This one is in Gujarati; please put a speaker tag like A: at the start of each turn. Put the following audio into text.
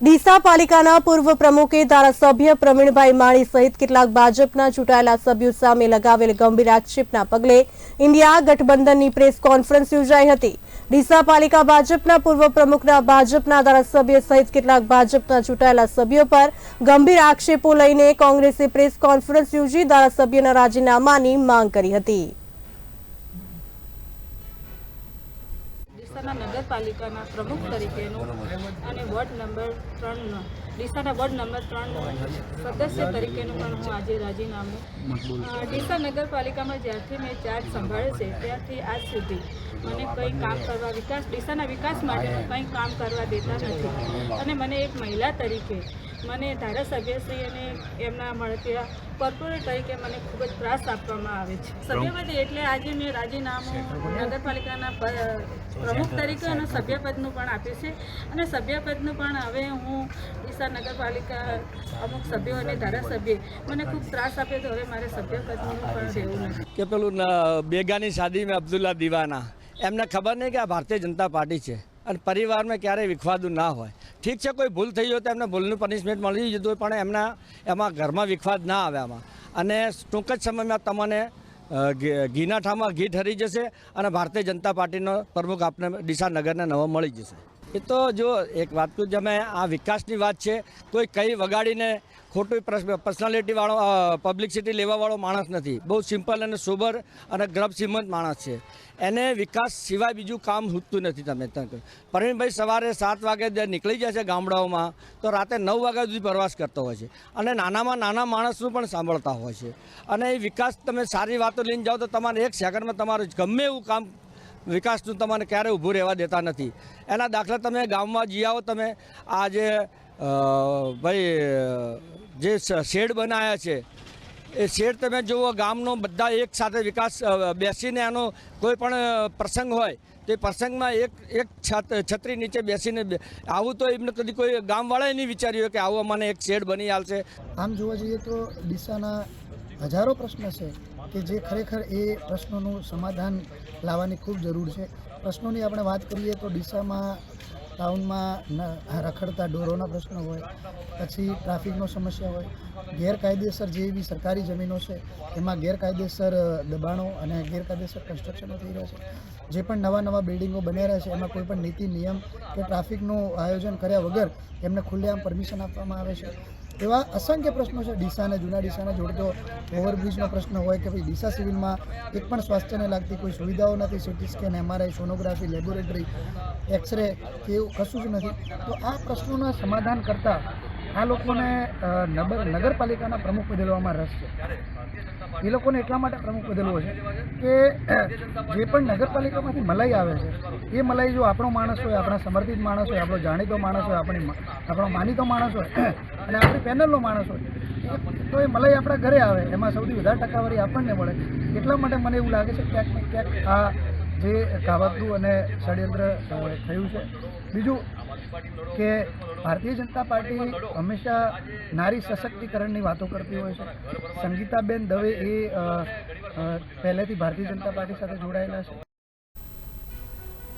A: ડીસા પાલિકાના પૂર્વ પ્રમુખે ધારાસભ્ય પ્રવીણભાઈ માળી સહિત કેટલાક ભાજપના ચૂંટાયેલા સભ્યો સામે લગાવેલ ગંભીર આક્ષેપના પગલે ઇન્ડિયા ગઠબંધનની પ્રેસ કોન્ફરન્સ યોજાઈ હતી. ડીસા પાલિકા ભાજપના પૂર્વ પ્રમુખના ભાજપના ધારાસભ્ય સહિત કેટલાક ભાજપના ચૂંટાયેલા સભ્યો પર ગંભીર આક્ષેપો લઈને કોંગ્રેસે પ્રેસ કોન્ફરન્સ યોજી ધારાસભ્યના રાજીનામાની માંગ કરી હતી.
B: નગરપાલિકાના પ્રમુખ તરીકેનું અને વોર્ડ નંબર ત્રણનો ડીસાના વોર્ડ નંબર ત્રણનો સદસ્ય તરીકેનું પણ હું આજે રાજીનામું ડીસા નગરપાલિકામાં જ્યારથી મેં ચાર્જ સંભાળ્યો છે, ત્યારથી આજ સુધી મને કંઈ કામ કરવા વિકાસ, ડીસાના વિકાસ માટે કંઈ કામ કરવા દેતા નથી. અને મને એક મહિલા તરીકે મને ધારાસભ્યશ્રી અને એમના મળતી કોર્પોરેટ તરીકે મને ખૂબ જ ત્રાસ આપવામાં આવે છે. સભ્યપદ એટલે આજે મેં રાજીનામું નગરપાલિકાના પ્રમુખ તરીકે અને સભ્યપદનું પણ આપ્યું છે. અને સભ્યપદનું પણ હવે હું ડીસા નગરપાલિકા અમુક સભ્યો અને ધારાસભ્ય મને ખૂબ ત્રાસ આપ્યો તો હવે મારે સભ્યપદનું પણ રહેવું નથી.
C: કે પેલું બેગાની શાદી અબ્દુલ્લા દીવાના. એમને ખબર નહીં કે આ ભારતીય જનતા પાર્ટી છે. અને પરિવારમાં ક્યારેય વિખવાદું ના હોય. ઠીક છે, કોઈ ભૂલ થઈ હોય તો એમને ભૂલનું પનિશમેન્ટ મળી જતું હોય, પણ એમના, એમાં ઘરમાં વિખવાદ ના આવે આમાં. અને ટૂંક જ સમયમાં તમને ઘીના ઠામાં ઘી ઠરી જશે અને ભારતીય જનતા પાર્ટીનો પ્રમુખ આપને ડીસા નગરને નવો મળી જશે. એ તો જો એક વાત કહું તમે આ વિકાસની વાત છે, કોઈ કઈ વગાડીને ખોટું પર્સનાલિટીવાળો પબ્લિસિટી લેવાવાળો માણસ નથી. બહુ સિમ્પલ અને સોબર અને ગ્રભસિમંત માણસ છે. એને વિકાસ સિવાય બીજું કામ હૂટતું નથી તમે. પ્રવીણભાઈ સવારે સાત વાગે નીકળી જાય છે ગામડાઓમાં, તો રાતે નવ વાગ્યા સુધી પ્રવાસ કરતો હોય છે. અને નાનામાં નાના માણસનું પણ સાંભળતા હોય છે. અને એ વિકાસ તમે સારી વાતો લઈને જાઓ તો તમારે એક સેકન્ડમાં તમારું ગમે એવું કામ વિકાસનું તમને ક્યારેય ઊભું રહેવા દેતા નથી. એના દાખલા તમે ગામમાં જી આવો, તમે આ જે ભાઈ, જે શેડ બનાવ્યા છે, એ શેડ તમે જુઓ, ગામનો બધા એક સાથે વિકાસ બેસીને આનો કોઈ પણ પ્રસંગ હોય, તે પ્રસંગમાં એક એક છત, છત્રી નીચે બેસીને આવું તો એમને કદી કોઈ ગામવાળાએ નહીં વિચાર્યું કે આવું મને એક શેડ બની આવશે
D: આમ જોવા જઈએ તો ડીસાના હજારો પ્રશ્ન છે કે જે ખરેખર એ પ્રશ્નોનું સમાધાન લાવવાની ખૂબ જરૂર છે. પ્રશ્નોની આપણે વાત કરીએ તો ડીસામાં ટાઉનમાં રખડતા ઢોરોના પ્રશ્નો હોય, પછી ટ્રાફિકનો સમસ્યા હોય, ગેરકાયદેસર જે બી સરકારી જમીનો છે, એમાં ગેરકાયદેસર દબાણો અને ગેરકાયદેસર કન્સ્ટ્રક્શનો થઈ રહ્યા છે. જે પણ નવા નવા બિલ્ડિંગો બની રહ્યા છે, એમાં કોઈ પણ નીતિ, નિયમ કે ટ્રાફિકનું આયોજન કર્યા વગર એમને ખુલ્લેઆમ પરમિશન આપવામાં આવે છે. એવા અસંખ્ય પ્રશ્નો છે. ડીસાને, જૂના ડીસાને જોડતો ઓવરબ્રિજનો પ્રશ્ન હોય કે ભાઈ ડીસા સિવિલમાં એક પણ સ્વાસ્થ્યને લાગતી કોઈ સુવિધાઓ નથી CT scan MRI sonography laboratory x-ray કે કશું જ નથી. તો આ પ્રશ્નોના સમાધાન કરતાં આ લોકોને નગર, નગરપાલિકાના પ્રમુખ બદલવામાં રસ છે. એ લોકોને એટલા માટે પ્રમુખ બદલવો છે કે, જે પણ નગરપાલિકામાંથી મલાઈ આવે છે, એ મલાઈ જો આપણો માણસ હોય, આપણા સમર્થિત માણસ હોય, આપણો જાણીતો માણસ હોય, આપણી આપણો માનીતો માણસ હોય, અને આપણી પેનલનો માણસ હોય તો એ મલાઈ આપણા ઘરે આવે, એમાં સૌથી વધારે ટકાવારી આપણને મળે. એટલા માટે મને એવું લાગે છે ક્યાંક ને ક્યાંક આ જે કાવતનું અને ષડયંત્ર થયું છે. બીજું કે ભારતીય જનતા પાર્ટી હંમેશા નારી સશક્તિકરણની વાતો કરતી હોય છે. સંગીતાબેન દવે એ પહેલેથી ભારતીય જનતા પાર્ટી સાથે જોડાયેલા છે.